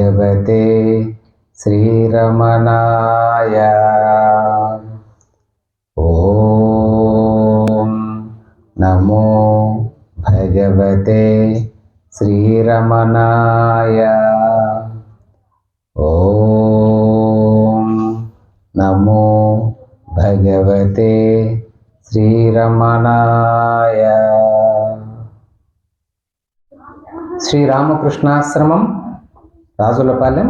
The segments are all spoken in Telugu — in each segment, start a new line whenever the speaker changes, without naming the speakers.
భగవతే శ్రీరమణాయ ఓం నమో భగవతే శ్రీరమణాయ ఓం నమో భగవతే శ్రీరమణాయ శ్రీరామకృష్ణాశ్రమం రాజులపాలెం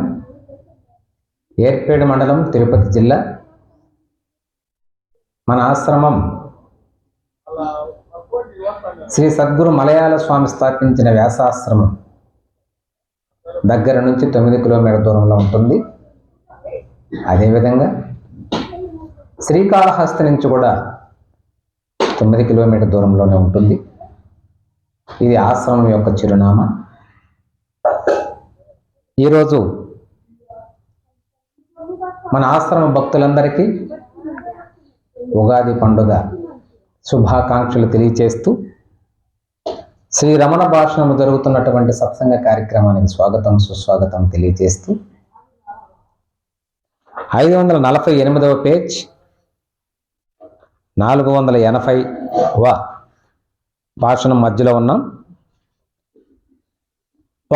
ఏర్పేడు మండలం తిరుపతి జిల్లా. మన ఆశ్రమం శ్రీ సద్గురు మలయాళ స్వామి స్థాపించిన వ్యాసాశ్రమం. దగ్గర నుంచి తొమ్మిది కిలోమీటర్ దూరంలో ఉంటుంది. అదేవిధంగా శ్రీకాళహస్తి నుంచి కూడా తొమ్మిది కిలోమీటర్ దూరంలోనే ఉంటుంది. ఇది ఆశ్రమం యొక్క చిరునామా. ఈరోజు మన ఆశ్రమ భక్తులందరికీ ఉగాది పండుగ శుభాకాంక్షలు తెలియచేస్తూ శ్రీ రమణ భాషణము జరుగుతున్నటువంటి సత్సంగ కార్యక్రమానికి స్వాగతం సుస్వాగతం తెలియజేస్తూ ఐదు వందల నలభై ఎనిమిదవ పేజ్ నాలుగు వందల ఎనభై వ భాషణం మధ్యలో ఉన్నాం.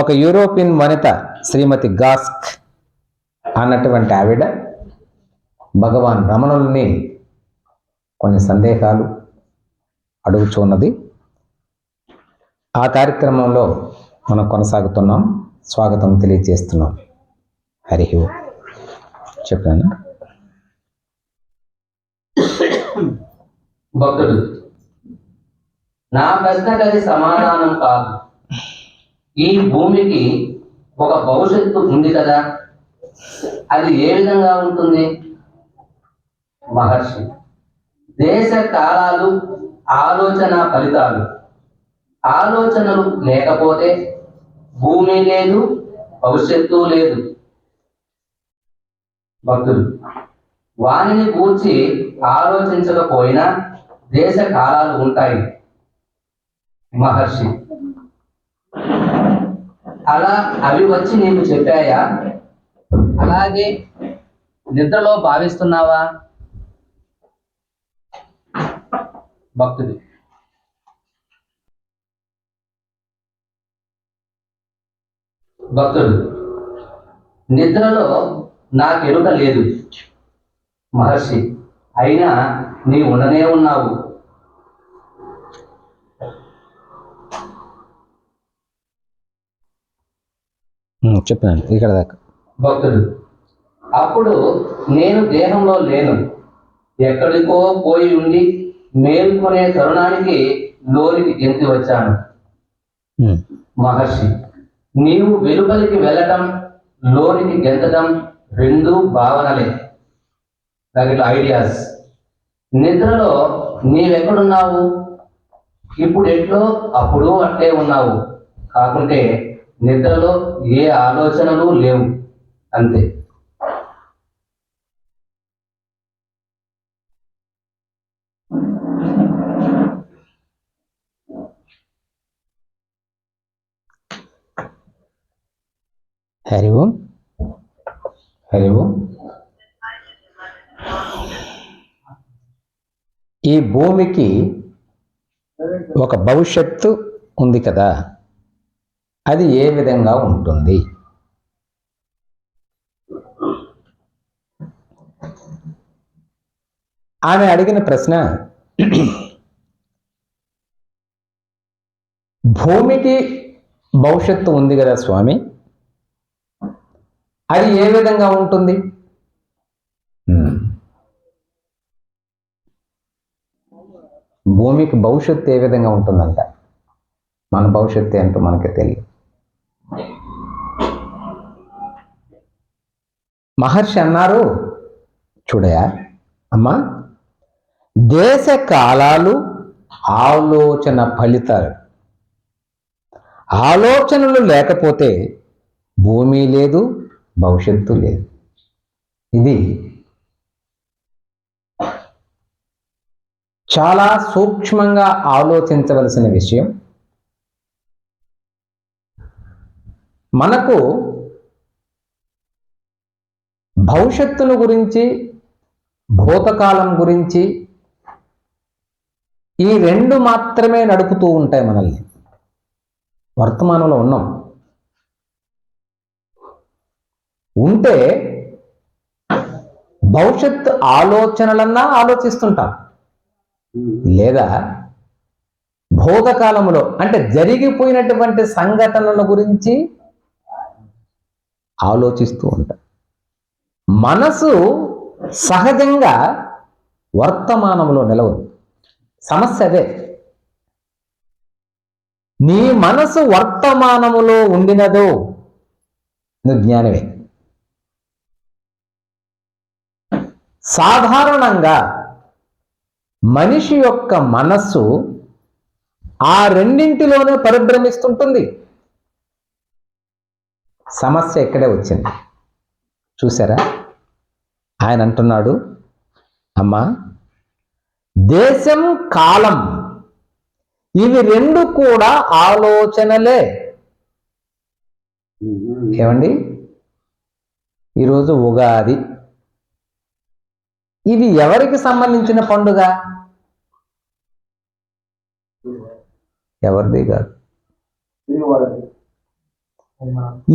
ఒక యూరోపియన్ వనిత శ్రీమతి గాస్క్ అన్నటువంటి ఆవిడ భగవాన్ రమణుల్ని కొన్ని సందేహాలు అడుగుచున్నది ఆ కార్యక్రమంలో మనం కొనసాగుతున్నాం. స్వాగతం తెలియజేస్తున్నాం. హరి ఓం. చెప్పాను?
భక్తుడు నా ప్రశ్నకది సమాధానం కాదు. ఈ భూమికి ఒక భవిష్యత్తు ఉంది కదా అది ఏ విధంగా ఉంటుంది? మహర్షి. దేశ కాలాలు ఆలోచన ఫలితాలు. ఆలోచనలు లేకపోతే భూమి లేదు భవిష్యత్తు లేదు. భక్తులు వాణిని గూర్చి ఆలోచించకపోయినా దేశ కాలాలు ఉంటాయి. మహర్షి. అలా అవి వచ్చి నీకు చెప్పాయా? అలాగే నిద్రలో భావిస్తున్నావా? భక్తుడు. భక్తుడు. నిద్రలో నాకు ఎరుక లేదు. మహర్షి అయినా నీ ఉండనే ఉన్నావు.
చెప్పాను ఇక్కడ దాకా.
భక్తుడు అప్పుడు నేను దేహంలో లేను. ఎక్కడికో పోయి ఉండి మేల్కొనే తరుణానికి లోనికి గెంతి వచ్చాను. మహర్షి నీవు వెలుపలికి వెళ్ళటం లోనికి గెంతటం రెండు భావనలే. నాకు ఐడియాస్ నిద్రలో నీవెక్కడున్నావు? ఇప్పుడు ఎట్లో? అప్పుడు అట్లే ఉన్నావు. కాకుంటే నిద్రలో ఏ ఆలోచనలు లేవు అంతే.
హరి ఓం. హరి ఓం. ఈ భూమికి ఒక భవిష్యత్తు ఉంది కదా. అది ఏ విధంగా ఉంటుంది? ఆమె అడిగిన ప్రశ్న భూమికి భవిష్యత్తు ఉంది కదా స్వామి? అది ఏ విధంగా ఉంటుంది? భూమికి భవిష్యత్తు ఏ విధంగా ఉంటుందంట? మన భవిష్యత్తు ఏంటో మనకి తెలియదు. మహర్షి అన్నారు చూడయా అమ్మా దేశ కాలాలు ఆలోచన ఫలితాలు. ఆలోచనలు లేకపోతే భూమి లేదు భవిష్యత్తు లేదు. ఇది చాలా సూక్ష్మంగా ఆలోచించవలసిన విషయం. మనకు భవిష్యత్తును గురించి భూతకాలం గురించి ఈ రెండు మాత్రమే నడుపుతూ ఉంటాయి మనల్ని. వర్తమానంలో ఉన్నాం. ఉంటే భవిష్యత్ ఆలోచనలన్నా ఆలోచిస్తుంటాం. లేదా భూతకాలంలో అంటే జరిగిపోయినటువంటి సంఘటనల గురించి ఆలోచిస్తూ ఉంటాం మనసు సహజంగా వర్తమానంలో నిలవదు. సమస్య అదే. నీ మనసు వర్తమానములో ఉండినదో నువ్వు జ్ఞానమే సాధారణంగా మనిషి యొక్క మనస్సు ఆ రెండింటిలోనే పరిభ్రమిస్తుంటుంది. సమస్య ఇక్కడే వచ్చింది. చూసారా? ఆయన అంటున్నాడు అమ్మా దేశం కాలం ఇవి రెండు కూడా ఆలోచనలే. ఏమండి? ఈరోజు ఉగాది. ఇది ఎవరికి సంబంధించిన పండుగ? ఎవరిది కాదు.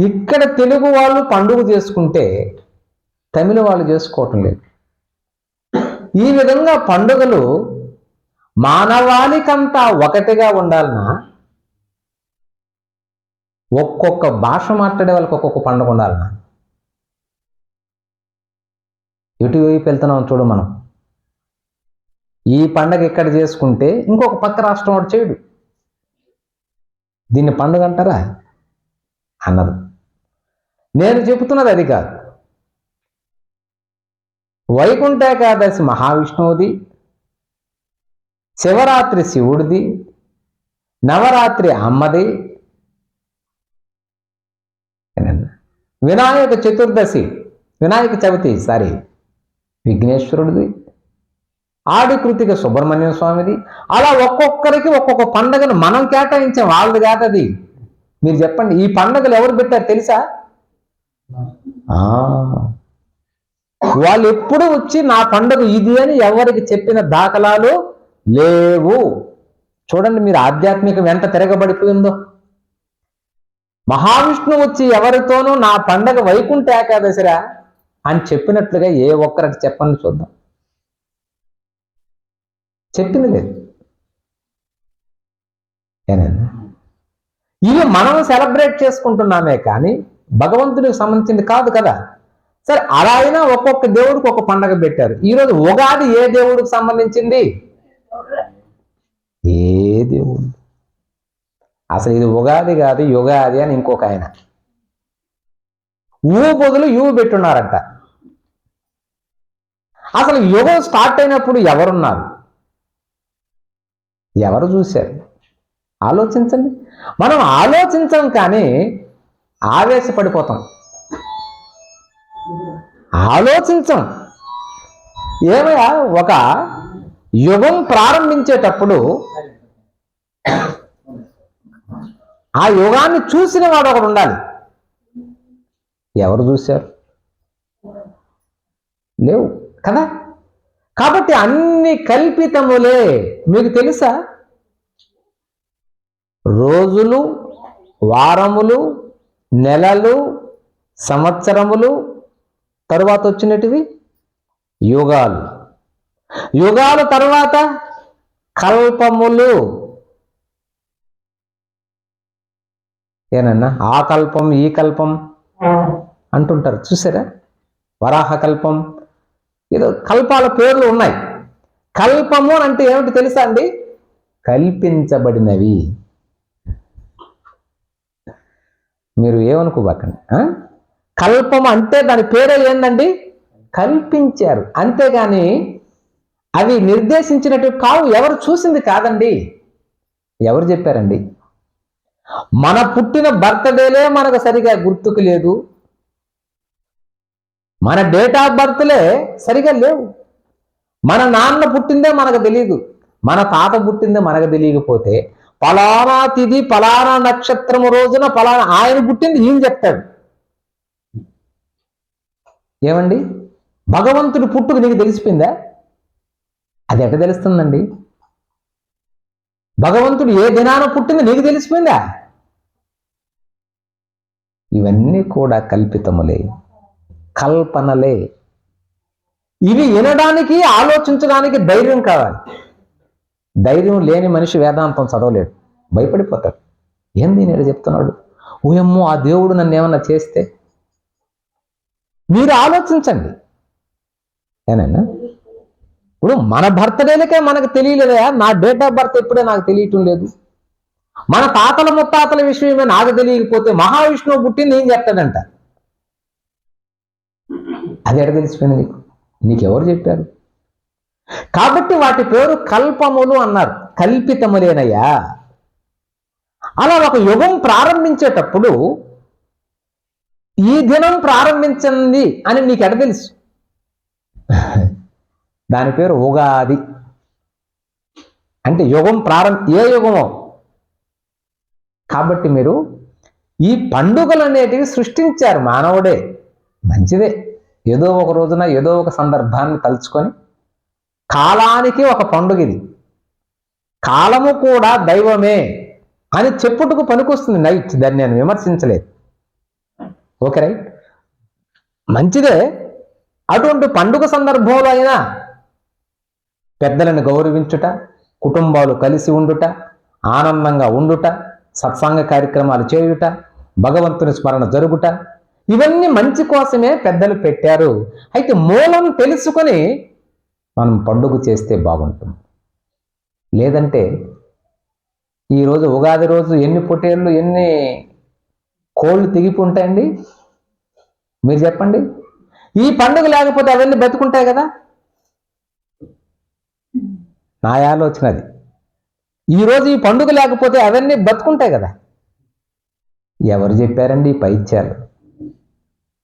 ఇక్కడ తెలుగు వాళ్ళు పండుగ చేసుకుంటే తమిళ వాళ్ళు చేసుకోవటం లేదు. ఈ విధంగా పండుగలు మానవాళికంతా ఒకటిగా ఉండాలన్నా ఒక్కొక్క భాష మాట్లాడే వాళ్ళకి ఒక్కొక్క పండుగ ఉండాలన్నా. ఎటువైపు వెళ్తున్నాం చూడు మనం. ఈ పండగ ఇక్కడ చేసుకుంటే ఇంకొక పక్క రాష్ట్రం వాడు చేయడు. దీన్ని పండుగ అంటారా? అన్నది నేను చెబుతున్నది అది కాదు. వైకుంఠ ఏకాదశి మహావిష్ణువుది శివరాత్రి శివుడిది నవరాత్రి అమ్మది వినాయక చతుర్దశి వినాయక చవితి సారీ విఘ్నేశ్వరుడిది ఆడికృతిక సుబ్రహ్మణ్య స్వామిది. అలా ఒక్కొక్కరికి ఒక్కొక్క పండగను మనం కేటాయించాం వాళ్ళది కాదు అది మీరు చెప్పండి ఈ పండగలు ఎవరు పెట్టారు తెలుసా? ఆ, వాళ్ళు ఎప్పుడు వచ్చి నా పండుగ ఇది అని ఎవరికి చెప్పిన దాఖలాలు లేవు. చూడండి మీరు ఆధ్యాత్మికం ఎంత తిరగబడిపోయిందో. మహావిష్ణువు వచ్చి ఎవరితోనూ నా పండగ వైకుంఠ ఏకాదశిరా అని చెప్పినట్లుగా ఏ ఒక్కరికి చెప్పండి చూద్దాం. చెప్పింది లేదు. ఏనండి ఇవి మనం సెలబ్రేట్ చేసుకుంటున్నామే కానీ భగవంతుడికి సంబంధించింది కాదు కదా. సరే అలా అయినా ఒక్కొక్క దేవుడికి ఒక పండగ పెట్టారు. ఈరోజు ఉగాది ఏ దేవుడికి సంబంధించింది? ఏ దేవుడు? అసలు ఇది ఉగాది కాదు యుగాది అని ఇంకొక ఆయన. ఊ బదులు యూ పెట్టున్నారంట. అసలు యుగం స్టార్ట్ అయినప్పుడు ఎవరున్నారు? ఎవరు చూశారు? ఆలోచించండి. మనం ఆలోచించం కానీ ఆవేశపడిపోతాం. ఆలోచించం. ఏమయ్యా? ఒక యుగం ప్రారంభించేటప్పుడు ఆ యుగాన్ని చూసిన వాడు ఒకడు ఉండాలి. ఎవరు చూశారు? లేవు కదా? కాబట్టి అన్ని కల్పితములే. మీకు తెలుసా? రోజులు వారములు నెలలు సంవత్సరములు తరువాత వచ్చినటివి యుగాలు. యుగాల తర్వాత కల్పములు. ఏనన్నా? ఆ కల్పం ఈ కల్పం అంటుంటారు. చూసారా? వరాహ కల్పం. ఏదో కల్పాల పేర్లు ఉన్నాయి. కల్పము అంటే ఏమిటి తెలుసా అండి? కల్పించబడినవి. మీరు ఏమనుకోబాకండి కల్పం అంటే దాని పేరే ఏందండి? కల్పించారు. అంతేగాని అవి నిర్దేశించినట్టు కావు ఎవరు చూసింది కాదండి. ఎవరు చెప్పారండి? మన పుట్టిన బర్త్డేలే మనకు సరిగా గుర్తుకు లేదు. మన డేట్ ఆఫ్ బర్త్లే సరిగా లేవు. మన నాన్న పుట్టిందే మనకు తెలియదు మన తాత పుట్టిందే మనకు తెలియకపోతే పలానా తిథి పలానా నక్షత్రము రోజున పలానా ఆయన పుట్టింది ఈయన చెప్తాడు. ఏమండి? భగవంతుడి పుట్టుకు నీకు తెలిసిపోయిందా? అది ఎట తెలుస్తుందండి? భగవంతుడు ఏ దినాన పుట్టింది నీకు తెలిసిపోయిందా? ఇవన్నీ కూడా కల్పితములే కల్పనలే. ఇవి వినడానికి ఆలోచించడానికి ధైర్యం కావాలి. ధైర్యం లేని మనిషి వేదాంతం చదవలేడు. భయపడిపోతాడు. ఏంది నేను చెప్తున్నాడు? ఊయమ్మో ఆ దేవుడు నన్ను ఏమన్నా చేస్తే? మీరు ఆలోచించండి. ఏనన్నా ఇప్పుడు మన బర్త్డేలకే మనకు తెలియలేదా నా డేట్ ఆఫ్ బర్త్ ఎప్పుడే నాకు తెలియటం లేదు. మన తాతల ముత్తాతల విషయమే నాకు తెలియకపోతే మహావిష్ణువు పుట్టింది ఏం చెప్తాడంట అది ఎడ తెలిసిపోయింది నీకు? నీకెవరు చెప్పారు? కాబట్టి వాటి పేరు కల్పములు అన్నారు. కల్పితములేనయ్యా. అలా ఒక యుగం ప్రారంభించేటప్పుడు ఈ దినం ప్రారంభించింది అని నీకు ఎడ తెలుసు? దాని పేరు ఉగాది. అంటే యుగం ప్రారంభ ఏ యుగమో. కాబట్టి మీరు ఈ పండుగలు అనేటివి సృష్టించారు మానవుడే. మంచిదే. ఏదో ఒక రోజున ఏదో ఒక సందర్భాన్ని తలుచుకొని కాలానికి ఒక పండుగ ఇది. కాలము కూడా దైవమే అని చెప్పుటకు పనికొస్తుంది నైట్ దాన్ని నేను విమర్శించలేదు. Okay right? మంచిదే. అటువంటి పండుగ సందర్భంలో అయినా పెద్దలను గౌరవించుట కుటుంబాలు కలిసి ఉండుట ఆనందంగా ఉండుట సత్సాంగ కార్యక్రమాలు చేయుట భగవంతుని స్మరణ జరుగుట ఇవన్నీ మంచి కోసమే పెద్దలు పెట్టారు. అయితే మూలం తెలుసుకొని మనం పండుగ చేస్తే బాగుంటుంది. లేదంటే ఈరోజు ఉగాది రోజు ఎన్ని పొటేళ్ళు ఎన్ని కోళ్ళు తెగిపి ఉంటాయండి? మీరు చెప్పండి. ఈ పండుగ లేకపోతే అవన్నీ బతుకుంటాయి కదా? నా ఆలోచన అది. ఈరోజు ఈ పండుగ లేకపోతే అవన్నీ బతుకుంటాయి కదా? ఎవరు చెప్పారండి ఈ పైత్యాలు?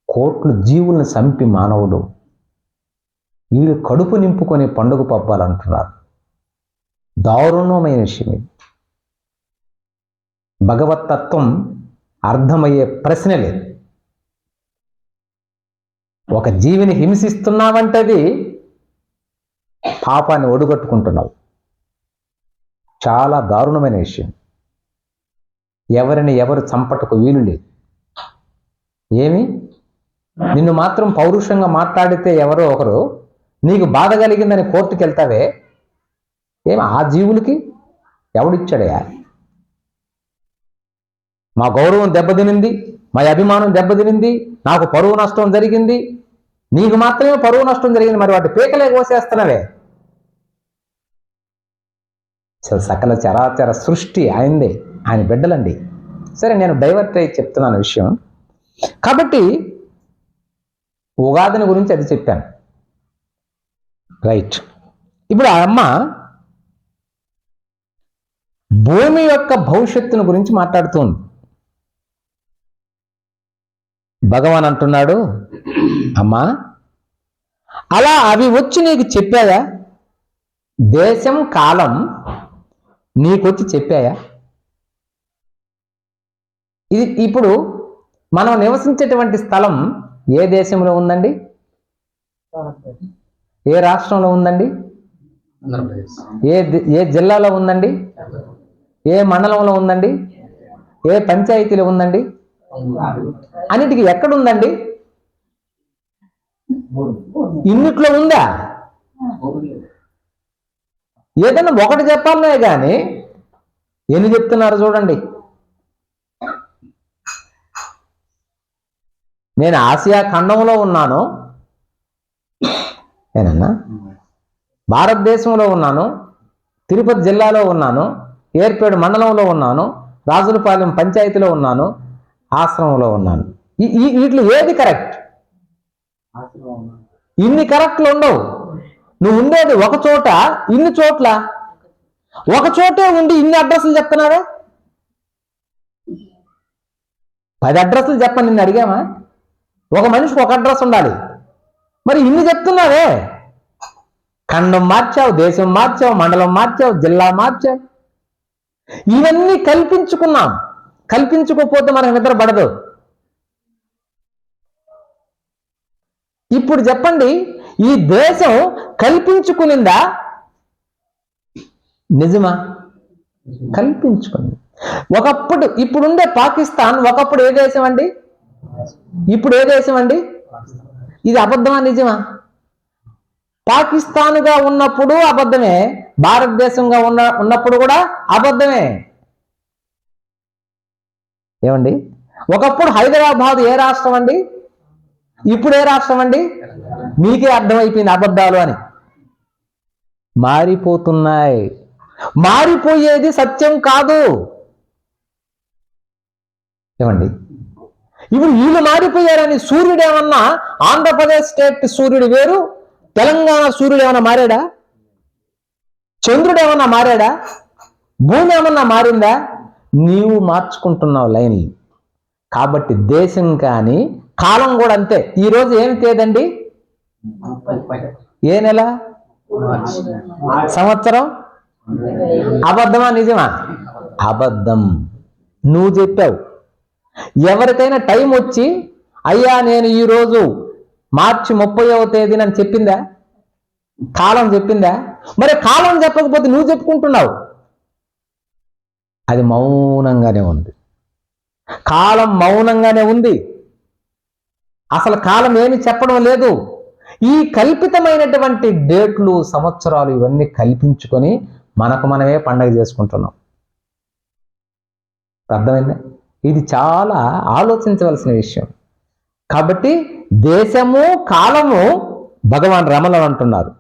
కోట్లు జీవుల్ని చంపి మానవుడు వీళ్ళు కడుపు నింపుకొని పండుగ పబ్బాలంటున్నారు. దారుణమైన విషయం ఇది. భగవతత్వం అర్థమయ్యే ప్రశ్న లేదు. ఒక జీవిని హింసిస్తున్నావంటది పాపాన్ని ఒడుగొట్టుకుంటున్నావు. చాలా దారుణమైన విషయం. ఎవరిని ఎవరు చంపటకు వీలు లేదు. ఏమి? నిన్ను మాత్రం పౌరుషంగా మాట్లాడితే ఎవరో ఒకరు నీకు బాధ కలిగిందని కోర్టుకు వెళ్తావే? ఏం ఆ జీవులకి? ఎవడిచ్చాడయా మా గౌరవం దెబ్బతినింది మా అభిమానం దెబ్బతినింది నాకు పరువు నష్టం జరిగింది. నీకు మాత్రమే పరువు నష్టం జరిగింది మరి వాటి పీకలే కోసేస్తున్నావే. అసలు సకల చరాచర సృష్టి ఆయనదే ఆయన బిడ్డలండి. సరే నేను డైవర్ట్ అయ్యి చెప్తున్నాను విషయం. కాబట్టి ఉగాదిని గురించి అది చెప్పాను. రైట్ ఇప్పుడు ఆ అమ్మ భూమి యొక్క భవిష్యత్తును గురించి మాట్లాడుతుంది. భగవాన్ అంటున్నాడు అమ్మా అలా అవి వచ్చి నీకు చెప్పాయా? దేశం కాలం నీకొచ్చి చెప్పాయా? ఇది ఇప్పుడు మనం నివసించేటువంటి స్థలం ఏ దేశంలో ఉందండి? ఏ రాష్ట్రంలో ఉందండి? ఏ ఏ జిల్లాలో ఉందండి? ఏ మండలంలో ఉందండి? ఏ పంచాయతీలో ఉందండి? అన్నిటికీ ఎక్కడుందండి? ఇన్నిట్లో ఉందా? ఏదైనా ఒకటి చెప్పాలనే కానీ ఎన్ని చెప్తున్నారు చూడండి. నేను ఆసియా ఖండంలో ఉన్నాను. ఏనన్నా భారతదేశంలో ఉన్నాను తిరుపతి జిల్లాలో ఉన్నాను ఏర్పేడు మండలంలో ఉన్నాను రాజులపాలెం పంచాయతీలో ఉన్నాను ఆశ్రమంలో ఉన్నాను. ఈ వీటిలో ఏది కరెక్ట్? ఇన్ని కరెక్ట్లు ఉండవు. నువ్వు ఉండేది ఒక చోట ఇన్ని చోట్ల. ఒక చోటే ఉండి ఇన్ని అడ్రస్లు చెప్తున్నావే? పది అడ్రస్లు చెప్పని నిన్ను అడిగామా? ఒక మనిషికి ఒక అడ్రస్ ఉండాలి. మరి ఇన్ని చెప్తున్నావే? ఖండం మార్చావు దేశం మార్చావు మండలం మార్చావు జిల్లా మార్చావు. ఇవన్నీ కల్పించుకున్నాం. కల్పించుకోకపోతే మనకు నిద్ర పడదు. ఇప్పుడు చెప్పండి ఈ దేశం కల్పించుకునిందా? నిజమా? కల్పించుకుంది ఒకప్పుడు ఇప్పుడుండే పాకిస్తాన్ ఒకప్పుడు ఏ దేశం అండి? ఇప్పుడు ఏ దేశం అండి? ఇది అబద్ధమా నిజమా? పాకిస్తాన్గా ఉన్నప్పుడు అబద్ధమే భారతదేశంగా ఉన్న ఉన్నప్పుడు కూడా అబద్ధమే. ఏమండి? ఒకప్పుడు హైదరాబాద్ ఏ రాష్ట్రం అండి? ఇప్పుడు ఏ రాష్ట్రం అండి? మీకే అర్థమైపోయింది అబద్ధాలు అని. మారిపోతున్నాయి. మారిపోయేది సత్యం కాదు. ఏమండి? ఇప్పుడు వీళ్ళు మారిపోయారని సూర్యుడు ఏమన్నా ఆంధ్రప్రదేశ్ స్టేట్ సూర్యుడు వేరు తెలంగాణ సూర్యుడు ఏమన్నా మారాడా? చంద్రుడు ఏమన్నా మారాడా? భూమి ఏమన్నా మారిందా? నీవు మార్చుకుంటున్నావు లైన్లు కాబట్టి దేశం కానీ కాలం కూడా అంతే. ఈరోజు ఏమి తేదండి? ఏ నెల? సంవత్సరం? అబద్ధమా నిజమా? అబద్ధం. నువ్వు చెప్పావు. ఎవరికైనా టైం వచ్చి అయ్యా నేను ఈరోజు మార్చి ముప్పైవ తేదీన అని చెప్పిందా? కాలం చెప్పిందా? మరి కాలం చెప్పకపోతే నువ్వు చెప్పుకుంటున్నావు. అది మౌనంగానే ఉంది. కాలం మౌనంగానే ఉంది. అసలు కాలం ఏమి చెప్పడం లేదు. ఈ కల్పితమైనటువంటి డేట్లు సంవత్సరాలు ఇవన్నీ కల్పించుకొని మనకు మనమే పండగ చేసుకుంటున్నాం. అర్థమైందా? ఇది చాలా ఆలోచించవలసిన విషయం. కాబట్టి దేశము కాలము భగవాన్ రమణ అంటున్నారు.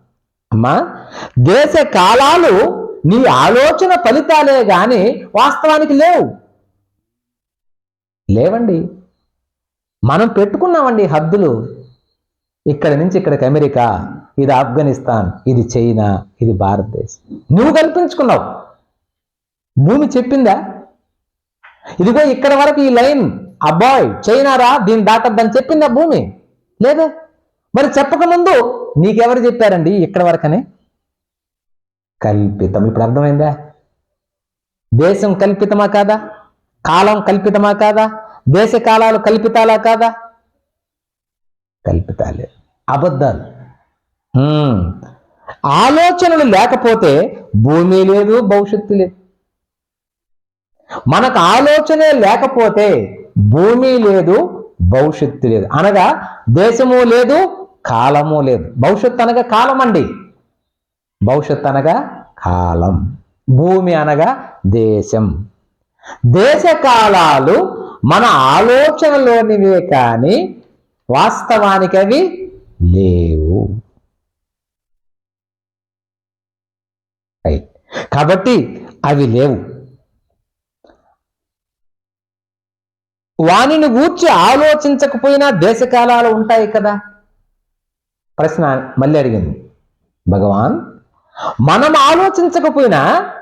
అమ్మా దేశ కాలాలు నీ ఆలోచన ఫలితాలే గాని వాస్తవానికి లేవు. లేవండి. మనం పెట్టుకున్నామండి హద్దులు. ఇక్కడ నుంచి ఇక్కడికి అమెరికా ఇది ఆఫ్ఘనిస్తాన్ ఇది చైనా ఇది భారతదేశం. నువ్వు కల్పించుకున్నావు. భూమి చెప్పిందా? ఇదిగో ఇక్కడ వరకు ఈ లైన్ అబ్బాయ్ చైనారా? దీన్ని దాటద్దని చెప్పిందా భూమి? లేదా. మరి చెప్పకముందు నీకెవరు చెప్పారండి ఇక్కడ వరకనే? కల్పితం. ఇప్పుడు అర్థమైందా? దేశం కల్పితమా కాదా? కాలం కల్పితమా కాదా? దేశ కాలాలు కల్పితాలా కాదా? కల్పితాలే. అబద్ధాలు. ఆలోచనలు లేకపోతే భూమి లేదు భవిష్యత్తు లేదు. మనకు ఆలోచనే లేకపోతే భూమి లేదు భవిష్యత్తు లేదు. అనగా దేశము లేదు కాలము లేదు. భవిష్యత్తు అనగా కాలం అండి. భవిష్యత్తు అనగా కాలం. భూమి అనగా దేశం. దేశ కాలాలు మన ఆలోచనలోనివే కానీ వాస్తవానికి అవి లేవు. కాబట్టి అవి లేవు. వానిని గూర్చి ఆలోచించకపోయినా దేశకాలాలు ఉంటాయి కదా? ప్రశ్న మళ్ళీ అడిగింది. భగవాన్ మనం ఆలోచించకపోయినా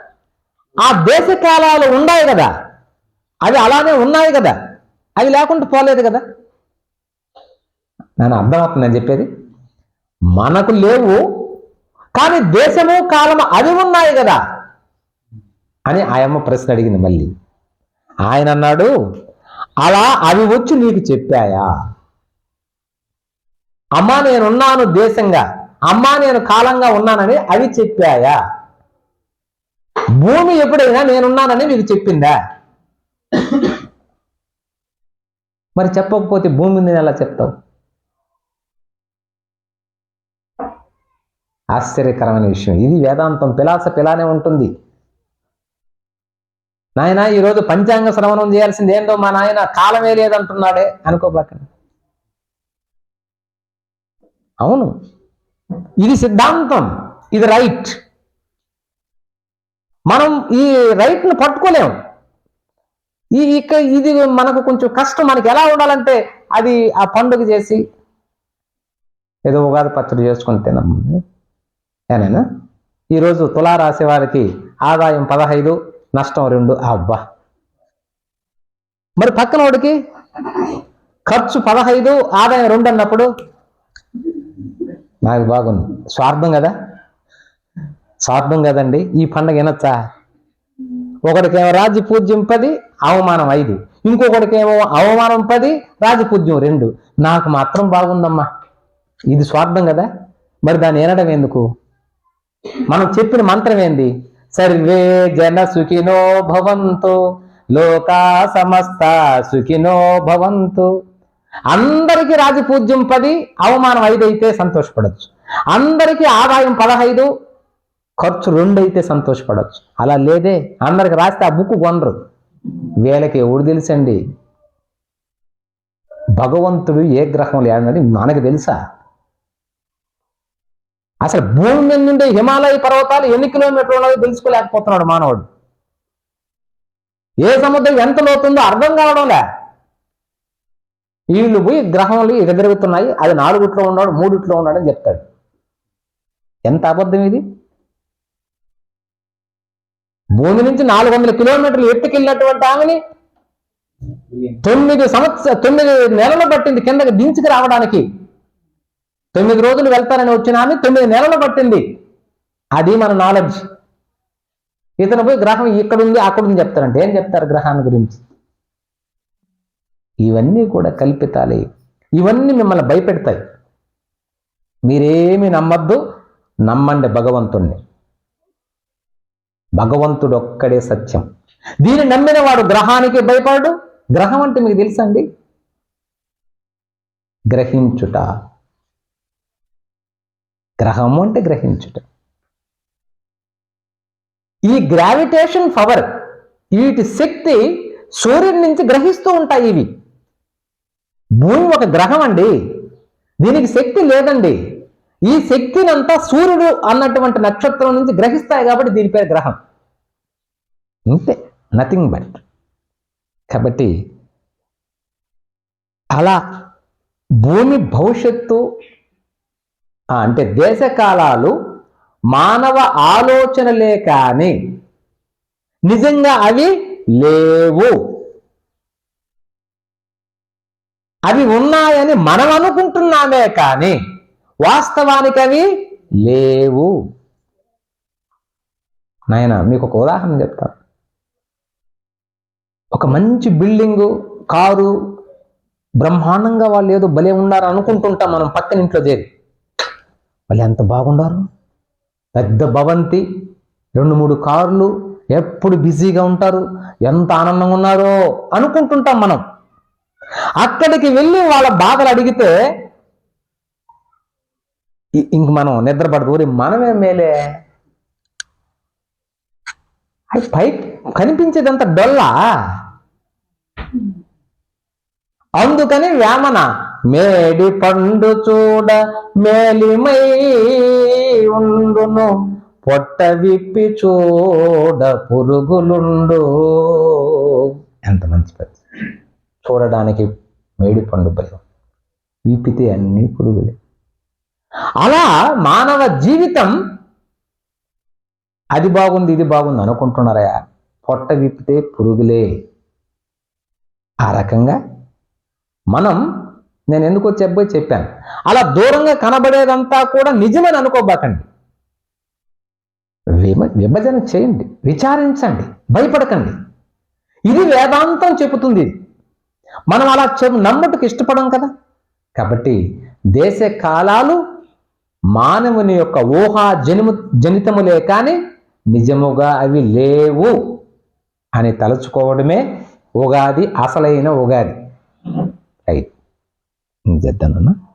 ఆ దేశకాలాలు ఉన్నాయి కదా? అవి అలానే ఉన్నాయి కదా? అవి లేకుండా పోలేదు కదా? నేను అర్థమవుతుంది నేను చెప్పేది? మనకు లేవు కానీ దేశము కాలము అవి ఉన్నాయి కదా? అని ఆయమ్మ ప్రశ్న అడిగింది మళ్ళీ. ఆయన అన్నాడు అలా అవి వచ్చి నీకు చెప్పాయా? అమ్మా నేనున్నాను దేశంగా. అమ్మా నేను కాలంగా ఉన్నానని అవి చెప్పాయా? భూమి ఎప్పుడైనా నేనున్నానని మీకు చెప్పిందా? మరి చెప్పకపోతే భూమి నేను ఎలా చెప్తావు? ఆశ్చర్యకరమైన విషయం. ఇది వేదాంతం పిలాస పిలానే ఉంటుంది. నాయన ఈరోజు పంచాంగ శ్రవణం చేయాల్సింది ఏందో మా నాయన కాలమే లేదంటున్నాడే అనుకోబాకండి. అవును. ఇది సిద్ధాంతం. ఇది రైట్. మనం ఈ రైట్ను పట్టుకోలేం. ఈ ఇక ఇది మనకు కొంచెం కష్టం. మనకి ఎలా ఉండాలంటే అది ఆ పండుగ చేసి ఏదో ఉగాది పచ్చడి చేసుకొని తినము ఏనైనా ఈరోజు తులారాశి వారికి ఆదాయం పదహైదు నష్టం రెండు. అబ్బా. మరి పక్కన వాడికి ఖర్చు పదహైదు ఆదాయం రెండు అన్నప్పుడు నాకు బాగుంది. స్వార్థం కదా? స్వార్థం కదండి. ఈ పండగ వినొచ్చా ఒకడికేమో రాజపూజ్యం పది అవమానం ఐదు. ఇంకొకడికేమో అవమానం పది రాజపూజ్యం రెండు. నాకు మాత్రం బాగుందమ్మా. ఇది స్వార్థం కదా? మరి దాన్ని వినడం ఎందుకు? మనం చెప్పిన మంత్రం ఏంది? సర్వే జన సుఖినో భవంతు. లోకా సమస్త సుఖినో భవంతు. అందరికీ రాజపూజ్యం పది అవమానం ఐదు అయితే సంతోషపడచ్చు. అందరికీ ఆదాయం పదహైదు ఖర్చు రెండు అయితే సంతోషపడచ్చు. అలా లేదే అందరికి రాస్తే ఆ బుక్ కొనరు వీళ్ళకి ఎవడు తెలుసండి? భగవంతుడు ఏ గ్రహం లేదని మనకు తెలుసా? అసలు భూమి మీద నుండే హిమాలయ పర్వతాలు ఎన్ని కిలోమీటర్లు ఉన్నాయో తెలుసుకోలేకపోతున్నాడు మానవుడు. ఏ సముద్రం ఎంత లోతుందో అర్థం కావడంలే. వీళ్ళు పోయి గ్రహములు ఎగదిరుగుతున్నాయి అది నాలుగుట్లో ఉన్నాడు మూడిట్లో ఉన్నాడు అని చెప్తాడు. ఎంత అబద్ధం ఇది? భూమి నుంచి నాలుగు వందల కిలోమీటర్లు ఎత్తుకెళ్ళినటువంటి ఆమెని తొమ్మిది సంవత్సర తొమ్మిది నెలలు పట్టింది. కిందకి దించుకు రావడానికి తొమ్మిది రోజులు వెళ్తారని వచ్చిన ఆమె తొమ్మిది నెలలు పట్టింది. అది మన నాలెడ్జ్ ఇతను పోయి గ్రహం ఇక్కడ ఉంది అక్కడ ఉంది చెప్తారంటే ఏం చెప్తారు గ్రహాన్ని గురించి? ఇవన్నీ కూడా కల్పితాలే. ఇవన్నీ మిమ్మల్ని భయపెడతాయి. మీరేమి నమ్మద్దు నమ్మండి భగవంతుణ్ణి. భగవంతుడు ఒక్కడే సత్యం. దీన్ని నమ్మిన వాడు గ్రహానికి భయపడు గ్రహం అంటే మీకు తెలుసండి గ్రహించుట. గ్రహము అంటే గ్రహించుట. ఈ గ్రావిటేషన్ పవర్ వీటి శక్తి సూర్యుడి నుంచి గ్రహిస్తూ ఉంటాయి ఇవి. భూమి ఒక గ్రహం అండి. దీనికి శక్తి లేదండి. ఈ శక్తినంతా సూర్యుడు అన్నటువంటి నక్షత్రం నుంచి గ్రహిస్తాయి కాబట్టి దీని పేరు గ్రహం. అంతే నథింగ్ బట్ కాబట్టి అలా భూమి భవిష్యత్తు అంటే దేశకాలాలు మానవ ఆలోచనలే కానీ నిజంగా అవి లేవు. అవి ఉన్నాయని మనం అనుకుంటున్నామే కానీ వాస్తవానికి అవి లేవు. నాయన మీకు ఒక ఉదాహరణ చెప్తాను ఒక మంచి బిల్డింగు కారు బ్రహ్మాండంగా వాళ్ళు ఏదో భలే ఉన్నారు అనుకుంటుంటాం మనం పక్కన ఇంట్లో చేరి. వాళ్ళు ఎంత బాగున్నారు పెద్ద భవంతి రెండు మూడు కార్లు ఎప్పుడు బిజీగా ఉంటారు? ఎంత ఆనందంగా ఉన్నారో అనుకుంటుంటాం మనం. అక్కడికి వెళ్ళి వాళ్ళ బాధలు అడిగితే ఇంక మనం నిద్రపడదు మనమే మేలే. అది పై కనిపించేదంత డొల్లా? అందుకని వేమన మేడి పండు చూడ మేలిమై ఉండును. పొట్ట విప్పి చూడ పురుగులుండు. ఎంత మంచి పద్యం చూడడానికి మేడి పండు భయం విప్పితే అన్ని పురుగులే. అలా మానవ జీవితం అది బాగుంది ఇది బాగుంది అనుకుంటున్నారయా పొట్ట విప్పితే పురుగులే. ఆ రకంగా మనం నేను ఎందుకో చెప్పబోయి చెప్పాను. అలా దూరంగా కనబడేదంతా కూడా నిజమని అనుకోబాకండి. విమ విభజన చేయండి. విచారించండి. భయపడకండి. ఇది వేదాంతం చెబుతుంది. ఇది. మనం అలా చెప్ నమ్మటకు ఇష్టపడం కదా. కాబట్టి దేశ కాలాలు మానవుని యొక్క ఊహా జనిము జనితములే కానీ నిజముగా అవి లేవు అని తలుచుకోవడమే ఉగాది అసలైన ఉగాది. రైట్. 絶対のな。